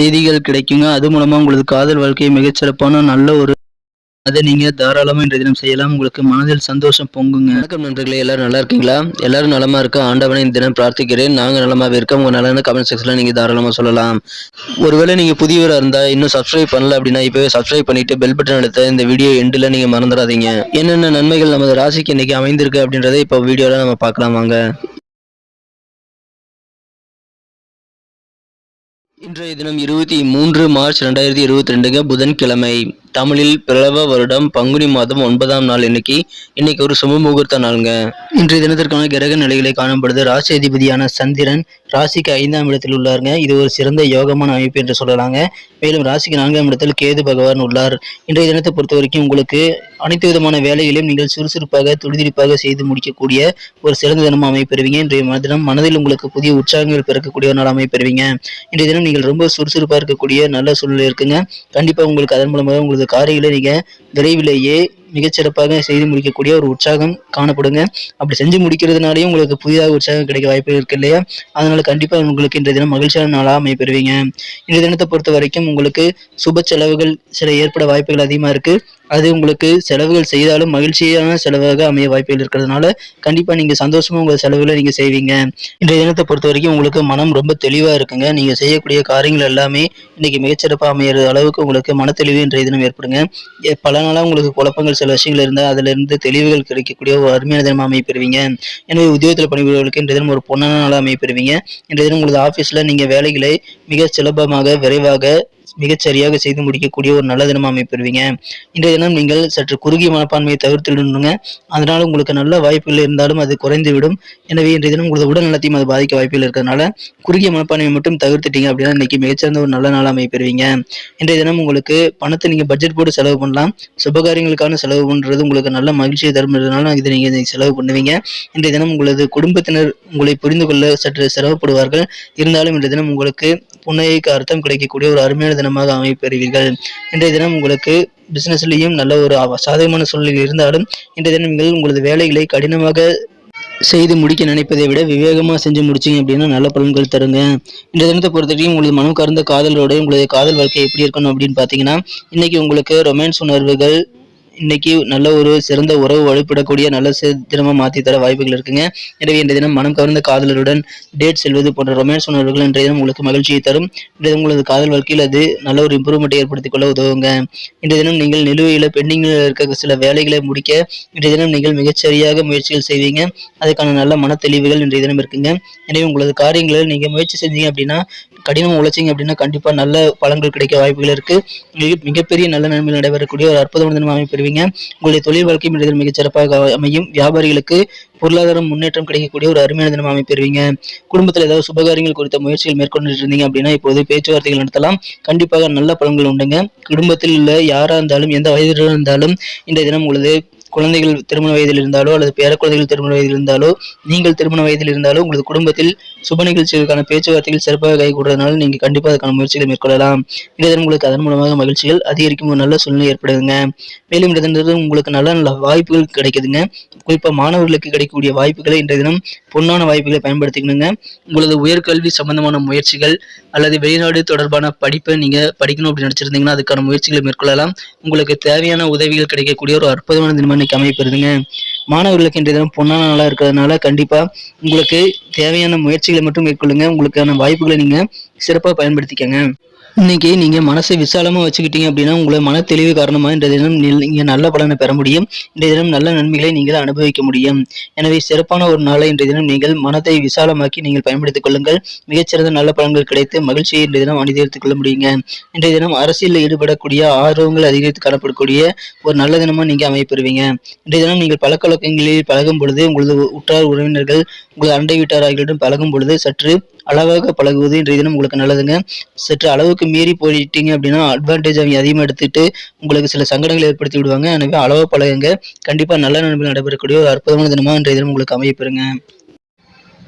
செய்திகள் கிடைக்குங்க. அது மூலமா உங்களது காதல் வாழ்க்கை மிகச்சிறப்பான நல்ல ஒரு அதை நீங்க தாராளமா இன்றைய தினம் செய்யலாம். உங்களுக்கு மனதில் சந்தோஷம் பொங்குங்க. வணக்கம் நண்பர்களே எல்லாரும் நல்லா இருக்கீங்களா? எல்லாரும் நலமா இருக்க ஆண்டவனை இந்த தினம் பிரார்த்திக்கிறேன். நாங்க நலமாவே இருக்க உங்க நலன கமெண்ட் செக்ஷன்ல நீங்க தாராளமா சொல்லலாம். ஒருவேளை நீங்க புதியவரா இருந்தா இன்னும் சப்ஸ்கிரைப் பண்ணல அப்படின்னா இப்பவே சப்ஸ்கிரைப் பண்ணிட்டு பெல் பட்டன் அழுத்த இந்த வீடியோ எண்டில் நீங்க மறந்துடாதீங்க. என்னென்ன நன்மைகள் நமது ராசிக்கு இன்னைக்கு அமைந்திருக்கு அப்படின்றத இப்போ வீடியோல நம்ம பார்க்கலாம் வாங்க. இன்றைய தினம் இருபத்தி மூன்று மார்ச் ரெண்டாயிரத்தி இருபத்தி ரெண்டுங்க புதன்கிழமை. தமிழில் பிளவ வருடம் பங்குனி மாதம் ஒன்பதாம் நாள் இன்னைக்கு இன்னைக்கு ஒரு சுப முகூர்த்த நாளுங்க. இன்றைய தினத்திற்கான கிரக நிலைகளை காணப்படுது. ராசி அதிபதியான சந்திரன் ராசிக்கு ஐந்தாம் இடத்தில் உள்ளாருங்க. இது ஒரு சிறந்த யோகமான அமைப்பு என்று சொல்லலாங்க. மேலும் ராசிக்கு நான்காம் இடத்தில் கேது பகவான் உள்ளார். இன்றைய தினத்தை பொறுத்த வரைக்கும் உங்களுக்கு அனைத்து விதமான வேலைகளையும் நீங்கள் சுறுசுறுப்பாக துடிதுடிப்பாக செய்து முடிக்கக்கூடிய ஒரு சிறந்த தினமாக அமைப்பெறுவீங்க இன்றைய தினம் மனதில் உங்களுக்கு புதிய உற்சாகங்கள் பிறக்கக்கூடிய ஒரு நாள் அமைப்பெறுவீங்க இன்றைய தினம் நீங்கள் ரொம்ப சுறுசுறுப்பாக இருக்கக்கூடிய நல்ல சூழ்நிலை இருக்குங்க. கண்டிப்பாக உங்களுக்கு அதன் மூலமாக உங்களுக்கு உங்களது காரிகளை நீங்கள் விரைவிலேயே மிகச்சிறப்பாக செய்து முடிக்கக்கூடிய ஒரு உற்சாகம் காணப்படுங்க. அப்படி செஞ்சு முடிக்கிறதுனாலேயும் உங்களுக்கு புதிதாக உற்சாகம் கிடைக்க வாய்ப்பு இருக்கு இல்லையா? அதனால கண்டிப்பாக உங்களுக்கு இன்றைய தினம் மகிழ்ச்சியான நாளாக அமைப்பெறுவீங்க இன்றைய தினத்தை பொறுத்த வரைக்கும் உங்களுக்கு சுப செலவுகள் சில ஏற்பட வாய்ப்புகள் அதிகமாக இருக்கு. அது உங்களுக்கு செலவுகள் செய்தாலும் மகிழ்ச்சியான செலவாக அமைய வாய்ப்புகள் இருக்கிறதுனால கண்டிப்பாக நீங்கள் சந்தோஷமாக உங்கள் செலவுகளை நீங்கள் செய்வீங்க. இன்றைய தினத்தை பொறுத்த வரைக்கும் உங்களுக்கு மனம் ரொம்ப தெளிவாக இருக்குங்க. நீங்கள் செய்யக்கூடிய காரியங்கள் எல்லாமே இன்னைக்கு மிகச்சிறப்பாக அமையிற அளவுக்கு உங்களுக்கு மன தெளிவு இன்றைய தினம் ஏற்படுங்க. பல நாளாக உங்களுக்கு குழப்பங்கள் சில விஷயங்கள் இருந்தால் அதிலிருந்து தெளிவுகள் கிடைக்கக்கூடிய ஒரு அருமையான தினமாக அமைப்பெறுவீங்க எனவே உத்தியோகத்தில் பணிபுரிவர்களுக்கு இன்றைய தினம் ஒரு பொன்னான நாளாக அமைப்பெறுவீங்க இன்றைய தினம் உங்களது ஆஃபீஸில் நீங்கள் வேலைகளை மிக சுலபமாக விரைவாக மிகச் சரியாக செய்து முடிக்கக்கூடிய ஒரு நல்ல தினமாக அமைப்பெறுவீங்க. இன்றைய தினம் நீங்கள் சற்று குறுகிய மனப்பான்மையை தவிர்த்துடணுங்க அதனால் உங்களுக்கு நல்ல வாய்ப்புகள் இருந்தாலும் அது குறைந்துவிடும். எனவே இன்றைய தினம் உங்களது உடல் நலத்தையும் அது பாதிக்க வாய்ப்புகள் இருக்கிறதுனால குறுகிய மனப்பான்மையை மட்டும் தவிர்த்துட்டீங்க அப்படின்னா இன்னைக்கு மிகச்சிறந்த ஒரு நல்ல நாளாக அமைப்பெறுவீங்க. இன்றைய தினம் உங்களுக்கு பணத்தை நீங்கள் பட்ஜெட் போட்டு செலவு பண்ணலாம். சுபகாரியங்களுக்கான செலவு பண்ணுறது உங்களுக்கு நல்ல மகிழ்ச்சியை தரும்ன்றதுனால இதை நீங்கள் செலவு பண்ணுவீங்க. இன்றைய தினம் உங்களது குடும்பத்தினர் உங்களை புரிந்து கொள்ள சற்று சிரமப்படுவார்கள். இருந்தாலும் இன்றைய தினம் உங்களுக்கு புன்னகைக்கு அர்த்தம் கிடைக்கக்கூடிய ஒரு அருமையான தினமாக அமைப்பெறுவீர்கள். இன்றைய தினம் உங்களுக்கு பிசினஸ்லயும் நல்ல ஒரு சாதகமான சூழ்நிலை இருந்தாலும் இன்றைய தினம் நீங்கள் உங்களது வேலைகளை கடினமாக செய்து முடிக்க நினைப்பதை விட விவேகமாக செஞ்சு முடிச்சீங்க அப்படின்னா நல்ல பலன்கள் தருங்க. இந்த தினத்தை பொறுத்தவரைக்கும் உங்களது மனம் கறந்த காதலோட உங்களது காதல் வாழ்க்கை எப்படி இருக்கணும் அப்படின்னு பார்த்தீங்கன்னா இன்னைக்கு உங்களுக்கு ரொமான்ஸ் உணர்வுகள் இன்னைக்கு நல்ல ஒரு சிறந்த உறவு வலுப்படக்கூடிய நல்ல சி- தினமா மாற்றி தர வாய்ப்புகள் இருக்குங்க. எனவே இன்றைய தினம் மனம் கவர்ந்த காதலருடன் டேட் செல்வது போன்ற ரொமான்ஸ் உணர்வுகள் இன்றைய தினம் உங்களுக்கு மகிழ்ச்சியை தரும். இன்றைய உங்களது காதல் வாழ்க்கையில் அது நல்ல ஒரு இம்ப்ரூவ்மெண்ட் ஏற்படுத்திக் கொள்ள உதவுங்க. இன்றைய தினம் நீங்கள் நிலுவையில் பெண்டிங்கில் இருக்க சில வேலைகளை முடிக்க இன்றைய தினம் நீங்கள் மிகச்சரியாக முயற்சிகள் செய்வீங்க. அதுக்கான நல்ல மன தெளிவுகள் இன்றைய தினம் இருக்குங்க. எனவே உங்களது காரியங்களில் நீங்கள் முயற்சி செஞ்சீங்க அப்படின்னா கடினமாக உழைச்சிங்க அப்படின்னா கண்டிப்பாக நல்ல பலன்கள் கிடைக்க வாய்ப்புகள் இருக்குது மிகப்பெரிய நல்ல நிலைமையில் நடைபெறக்கூடிய ஒரு அற்புதமான தினம் அமைப்பெறுவீங்க உங்களுடைய தொழில் வாழ்க்கையும் இன்றைய மிகச்சிறப்பாக சிறப்பாக அமையும். வியாபாரிகளுக்கு பொருளாதார முன்னேற்றம் கிடைக்கக்கூடிய ஒரு அருமையான தினம் அமைப்பெறுவீங்க குடும்பத்தில் ஏதாவது சுபகாரியங்கள் குறித்த முயற்சிகள் மேற்கொண்டு இருந்தீங்க அப்படின்னா இப்போது பேச்சுவார்த்தைகள் நடத்தலாம். கண்டிப்பாக நல்ல பலன்கள் உண்டுங்க. குடும்பத்தில் உள்ள யாராக இருந்தாலும் எந்த வயதில் இருந்தாலும் இந்த தினம் உங்களது குழந்தைகள் திருமண வயதில் இருந்தாலோ அல்லது பேர குழந்தைகள் திருமண வயதில் இருந்தாலோ நீங்கள் திருமண வயதில் இருந்தாலோ உங்களது குடும்பத்தில் சுப நிகழ்ச்சிகளுக்கான பேச்சுவார்த்தைகள் சிறப்பாக கைகூடுறதுனால நீங்கள் கண்டிப்பாக அதுக்கான முயற்சிகளை மேற்கொள்ளலாம். இன்றைய உங்களுக்கு அதன் மூலமாக மகிழ்ச்சிகள் அதிகரிக்கும் ஒரு நல்ல சூழ்நிலை ஏற்படுதுங்க. மேலும் இன்றைய உங்களுக்கு நல்ல நல்ல வாய்ப்புகள் கிடைக்குதுங்க. குறிப்பாக மாணவர்களுக்கு கிடைக்கக்கூடிய வாய்ப்புகளை இன்றைய தினம் பொன்னான வாய்ப்புகளை பயன்படுத்திக்கணுங்க. உங்களது உயர்கல்வி சம்பந்தமான முயற்சிகள் அல்லது வெளிநாடு தொடர்பான படிப்பை நீங்க படிக்கணும் அப்படின்னு நினைச்சிருந்தீங்கன்னா அதுக்கான முயற்சிகளை மேற்கொள்ளலாம். உங்களுக்கு தேவையான உதவிகள் கிடைக்கக்கூடிய ஒரு அற்புதமான தினமான இன்னைக்கு பெறுதுங்க மாணவர்களுக்கு இன்றைய தினம் பொன்னான நாளாக இருக்கிறதுனால கண்டிப்பா உங்களுக்கு தேவையான முயற்சிகளை மட்டும் மேற்கொள்ளுங்க. உங்களுக்கான வாய்ப்புகளை நீங்க சிறப்பாக பயன்படுத்திக்கங்க. இன்னைக்கு நீங்க மனசை விசாலமாக வச்சுக்கிட்டீங்க அப்படின்னா உங்களை மன தெளிவு காரணமா இன்றைய தினம் நீங்கள் நல்ல பலனை பெற முடியும். இன்றைய தினம் நல்ல நன்மைகளை நீங்கள் அனுபவிக்க முடியும். எனவே சிறப்பான ஒரு நாளை இன்றைய தினம் நீங்கள் மனத்தை விசாலமாக்கி நீங்கள் பயன்படுத்திக் கொள்ளுங்கள். மிகச்சிறந்த நல்ல பலன்கள் கிடைத்து மகிழ்ச்சியை இன்றைய தினம் அணிதீர்த்துக் கொள்ள முடியுங்க. இன்றைய தினம் அரசியலில் ஈடுபடக்கூடிய ஆர்வங்கள் அதிகரித்து காணப்படக்கூடிய ஒரு நல்ல தினமா நீங்க அமைப்பெறுவீங்க இன்றைய தினம் நீங்கள் பழக்கவழக்கங்களில் பழகும் பொழுது உங்களது உற்றார் உறவினர்கள் உங்களது அண்டை வீட்டார்களுடன் பழகும் பொழுது சற்று அளவாக பழகுவது இன்றைய தினம் உங்களுக்கு நல்லதுங்க. சற்று அளவுக்கு மீறி போயிட்டீங்க அப்படின்னா அட்வான்டேஜ் அவங்க அதிகமாக எடுத்துட்டு உங்களுக்கு சில சங்கடங்களை ஏற்படுத்தி விடுவாங்க. எனவே அளவாக பழகுங்க. கண்டிப்பாக நல்ல நண்பர்கள் நடைபெறக்கூடிய ஒரு அற்புதமான தினமாக இன்றைய தினம் உங்களுக்கு அமையப்பெறுங்க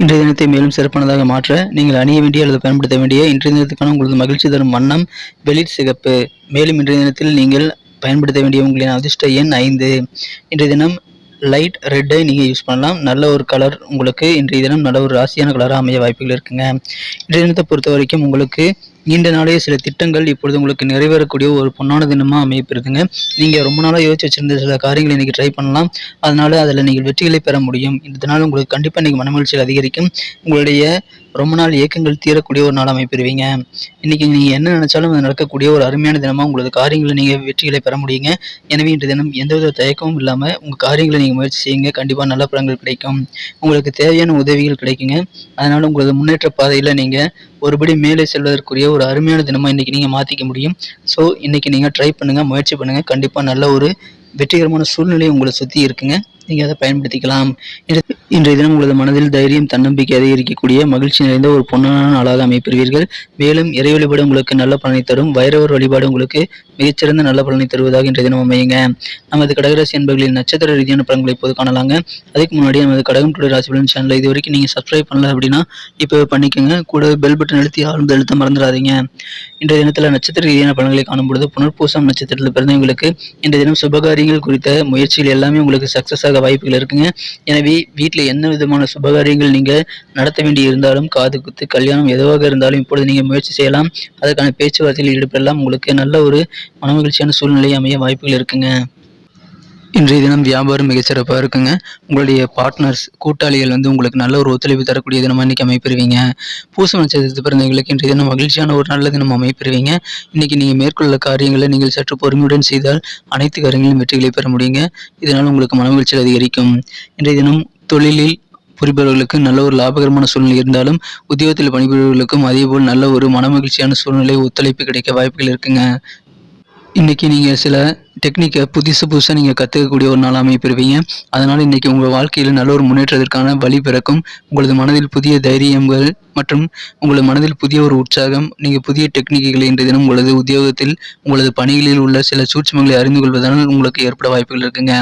இன்றைய தினத்தை மேலும் சிறப்பானதாக மாற்ற நீங்கள் அணிய வேண்டிய அல்லது பயன்படுத்த வேண்டிய இன்றைய தினத்துக்கான உங்களது மகிழ்ச்சி தரும் வண்ணம் வெளிர் சிகப்பு. மேலும் இன்றைய தினத்தில் நீங்கள் பயன்படுத்த வேண்டிய உங்களின் அதிர்ஷ்ட எண் ஐந்து. இன்றைய தினம் லைட் ரெட்டை நீங்கள் யூஸ் பண்ணலாம். நல்ல ஒரு கலர் உங்களுக்கு இன்றைய தினம் நல்ல ஒரு ராசியான கலராக அமைய வாய்ப்புகள் இருக்குங்க. இன்றைய தினத்தை பொறுத்த வரைக்கும் உங்களுக்கு நீண்ட நாளே சில திட்டங்கள் இப்பொழுது உங்களுக்கு நிறைவேறக்கூடிய ஒரு பொன்னான தினமாக அமையப்படுதுங்க நீங்கள் ரொம்ப நாளாக யோசிச்சு வச்சிருந்த சில காரியங்களை இன்றைக்கி ட்ரை பண்ணலாம். அதனால் அதில் நீங்கள் வெற்றிகளை பெற முடியும். இதனால் உங்களுக்கு கண்டிப்பாக இன்றைக்கி மனமகிழ்ச்சியில் அதிகரிக்கும். உங்களுடைய ரொம்ப நாள் இயக்கங்கள் தீரக்கூடிய ஒரு நாள் அமைப்பெறுவீங்க இன்றைக்கி நீங்கள் என்ன நினச்சாலும் அது நடக்கக்கூடிய ஒரு அருமையான தினமாக உங்களது காரியங்களை நீங்கள் வெற்றிகளை பெற முடியுங்க. எனவே இன்று தினம் எந்தவித தயக்கமும் இல்லாமல் உங்கள் காரியங்களை நீங்கள் முயற்சி செய்யுங்க. கண்டிப்பாக நல்ல பலன்கள் கிடைக்கும். உங்களுக்கு தேவையான உதவிகள் கிடைக்குங்க. அதனால் உங்களது முன்னேற்ற பாதையில் நீங்கள் ஒருபடி மேலே செல்வதற்குரிய ஒரு அருமையான தினமாக இன்றைக்கி நீங்கள் மாற்றிக்க முடியும். ஸோ இன்றைக்கி நீங்கள் ட்ரை பண்ணுங்கள் முயற்சி பண்ணுங்கள் கண்டிப்பாக நல்ல ஒரு வெற்றிகரமான சூழ்நிலை உங்களை சுற்றி இருக்குங்க. நீங்கள் அதை பயன்படுத்திக்கலாம். இன்று- இன்றைய தினம் உங்களது மனதில் தைரியம் தன்னம்பிக்கை அதிகரிக்கக்கூடிய மகிழ்ச்சி நிறைந்த ஒரு பொன்னான நாளாக அமைப்பெறுவீர்கள். மேலும் இறை வழிபாடு உங்களுக்கு நல்ல பலனை தரும். வைரவர் வழிபாடு உங்களுக்கு மிகச்சிறந்த நல்ல பலனை தருவதாக இன்றைய தினம் அமையுங்க. நமது கடகராசி என்பர்களின் நட்சத்திர ரீதியான பலன்களை இப்போது காணலாங்க. அதுக்கு முன்னாடி நமது கடகம் டுடே ராசி பலன் சேனலை இது வரைக்கும் நீங்கள் சப்ஸ்கிரைப் பண்ணல அப்படின்னா இப்போ பண்ணிக்கோங்க. கூட பெல் பட்டன் அழுத்தி ஆழ்ந்த எழுத்த மறந்துடாதீங்க. இன்றைய தினத்தில் நட்சத்திர ரீதியான பலன்களை காணும் பொழுது புனர்பூசம் நட்சத்திரத்தில் பிறந்தவங்களுக்கு இன்றைய தினம் சுபகாரியங்கள் குறித்த முயற்சிகள் எல்லாமே உங்களுக்கு சக்ஸஸாக உண்டாக வாய்ப்புகள் இருக்குங்க. எனவே வீட்டில் என்ன விதமான சுபகாரியங்கள் நீங்கள் நடத்த வேண்டி இருந்தாலும் காது குத்து கல்யாணம் எதுவாக இருந்தாலும் இப்பொழுது நீங்கள் முயற்சி செய்யலாம். அதற்கான பேச்சுவார்த்தையில் ஈடுபடலாம். உங்களுக்கு நல்ல ஒரு மனமகிழ்ச்சியான சூழ்நிலை அமைய வாய்ப்புகள் இருக்குங்க. இன்றைய தினம் வியாபாரம் மிகச்சிறப்பாக இருக்குங்க. உங்களுடைய பார்ட்னர்ஸ் கூட்டாளிகள் வந்து உங்களுக்கு நல்ல ஒரு ஒத்துழைப்பு தரக்கூடிய தினமாக இன்றைக்கி அமைப்பெறுவீங்க பூச நட்சத்திரத்து பிறந்தவங்களுக்கு இன்றைய தினம் மகிழ்ச்சியான ஒரு நல்ல தினம் அமைப்பெறுவீங்க இன்றைக்கி நீங்கள் மேற்கொள்ள காரியங்களை நீங்கள் சற்று பொறுமையுடன் செய்தால் அனைத்து காரியங்களிலும் வெற்றிகளை பெற முடியுங்க. இதனால் உங்களுக்கு மனமகிழ்ச்சி அதிகரிக்கும். இன்றைய தினம் தொழிலில் புரிபவர்களுக்கு நல்ல ஒரு லாபகரமான சூழ்நிலை இருந்தாலும் உத்தியோகத்தில் பணிபுரிபவர்களுக்கும் அதேபோல் நல்ல ஒரு மனமகிழ்ச்சியான சூழ்நிலை ஒத்துழைப்பு கிடைக்க வாய்ப்புகள் இருக்குங்க. இன்றைக்கி நீங்கள் சில டெக்னிக்கை புதுசு புதுசாக நீங்கள் கற்றுக்கக்கூடிய ஒரு நாள் அமைப்பெறுவீங்க அதனால் இன்னைக்கு உங்கள் வாழ்க்கையில் நல்ல ஒரு முன்னேற்றத்திற்கான வழி பிறக்கும். உங்களது மனதில் புதிய தைரியங்கள் மற்றும் உங்களது மனதில் புதிய ஒரு உற்சாகம் நீங்கள் புதிய டெக்னிக்குகளை இன்றைய தினம் உங்களது உத்தியோகத்தில் உங்களது பணிகளில் உள்ள சில சூட்சுமங்களை அறிந்து கொள்வதனால் உங்களுக்கு ஏற்பட வாய்ப்புகள் இருக்குங்க.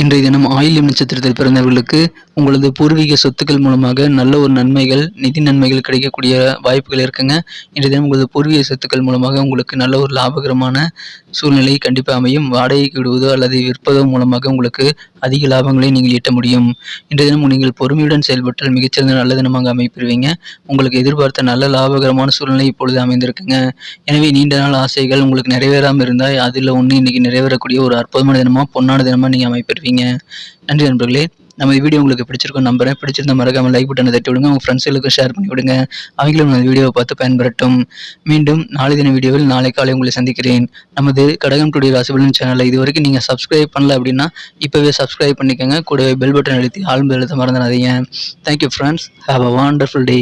இன்றைய தினம் ஆயில்யம் நட்சத்திரத்தில் பிறந்தவர்களுக்கு உங்களது பூர்வீக சொத்துக்கள் மூலமாக நல்ல ஒரு நன்மைகள் நிதி நன்மைகள் கிடைக்கக்கூடிய வாய்ப்புகள் இருக்குங்க. இன்றைய தினம் உங்களது பூர்வீக சொத்துக்கள் மூலமாக உங்களுக்கு நல்ல ஒரு லாபகரமான சூழ்நிலை கண்டிப்பாக அமையும். வாடகைக்கு விடுவதோ அல்லது விற்பதோ மூலமாக உங்களுக்கு அதிக லாபங்களை நீங்கள் ஈட்ட முடியும். இன்றைய தினம் நீங்கள் பொறுமையுடன் செயல்பட்டால் மிகச்சிறந்த நல்ல தினமாக அமைப்பெறுவீங்க உங்களுக்கு எதிர்பார்த்த நல்ல லாபகரமான சூழ்நிலை இப்பொழுது அமைந்திருக்குங்க. எனவே நீண்ட நாள் ஆசைகள் உங்களுக்கு நிறைவேறாமல் இருந்தால் அதில் ஒன்று இன்னைக்கு நிறைவேறக்கூடிய ஒரு அற்புதமான தினமாக பொன்னான தினமாக நீங்கள் அமைப்பெறுவீங்க நன்றி நண்பர்களே. நம்ம வீடியோ உங்களுக்கு பிடிச்சிருக்கும் நம்புறேன். பிடிச்சிருந்த மறக்காமல் லைக் பட்டனை தட்டி விடுங்க. உங்கள் ஃப்ரெண்ட்ஸுகளுக்கும் ஷேர் பண்ணி விடுங்க. அவங்களும் நம்ம வீடியோவை பார்த்து பயன்பெறட்டும். மீண்டும் நாளை தின வீடியோவில் நாளை காலை உங்களை சந்திக்கிறேன். நமது கடகம் டுடே ராசிபலன் சேனலை இது வரைக்கும் நீங்கள் சப்ஸ்கிரைப் பண்ணல அப்படின்னா இப்போவே சப்ஸ்கிரைப் பண்ணிக்கோங்க. கூடவே பெல் பட்டன் அழுத்தி ஆழ்ந்து எழுத மறந்துடாதீங்க. Thank you friends have a wonderful day